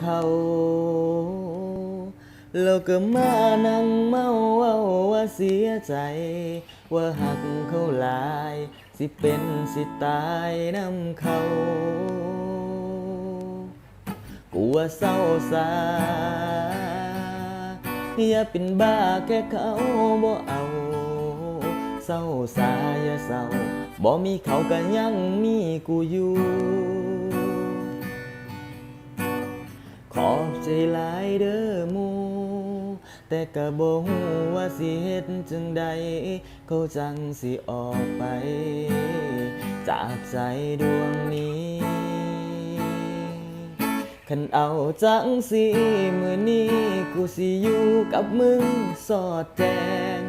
เขา แล้วก็มานั่งเมาเว้าว่าเสียใจ ว่าหักเขาหลาย สิเป็นสิตายน้ำเขา กูว่าเศร้าสาอย่าเป็นบ้าแค่เขาบ่เอาเศร้าสาอย่าเศร้าบ่มีเขาก็ยังมีกูอยู่ ใจหลายเด้อมูแต่ก็บ่ฮู้ว่าสิเฮ็ดจังใดเขาจังสิออกไป จากใจดวงนี้คันเอาจังสิมือนี้กูสิอยู่กับมึงสอดแจง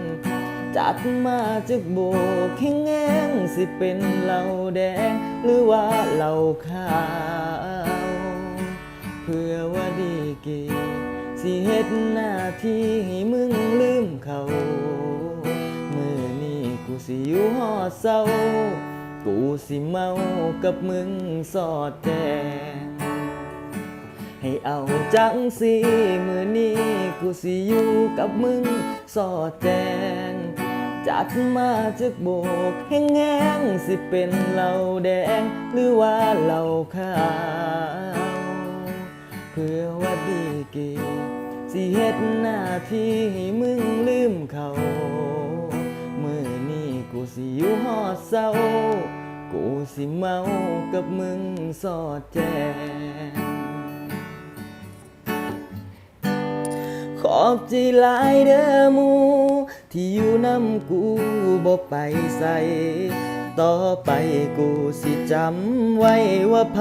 จัดมาจากโบกแห้งๆสิเป็นเหล้าแดง หรือว่าเหล้าขาวเพื่อว่า กีสิเฮ็ดหน้าที่ให้มึงลืมเขา มือนี้กูสิอยู่หอดเศร้า กูสิเมากับมึงสอดแจงให้เอาจังสิมือนี้กูสิอยู่กับมึงสอดแจงจัดมาจากโบกแห้งๆสิเป็นเหล้าแดง หรือว่าเหล้าขาวเพื่อ เฮ็ดหน้าที่ให้มึงลืมเขามือนี้กูสิอยู่หอดเศร้า กูสิเมากับมึงสอดแจงขอบใจหลายเด้อมูที่อยู่นำกูบ่ไปใส่ต่อไปกูสิจำไว้ว่าไผ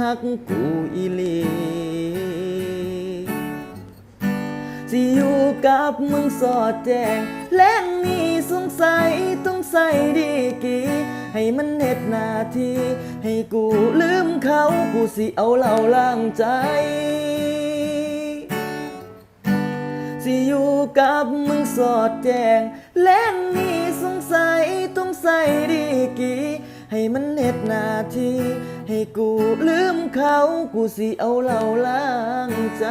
หักกูอีหลี สิอยู่กับมึงสอดแจงแล้งนี้สงสัยต้องใส่ดีกีให้มันเน็ดนาที ให้กูลืมเขากูสิเอาเหล่าล้างใจ สิอยู่กับมึงสอดแจงแล้งนี้สงสัยต้องใส่ดีกีให้มันเน็ดนาที ให้กูลืมเขากูสิเอาเหล่าล้างใจ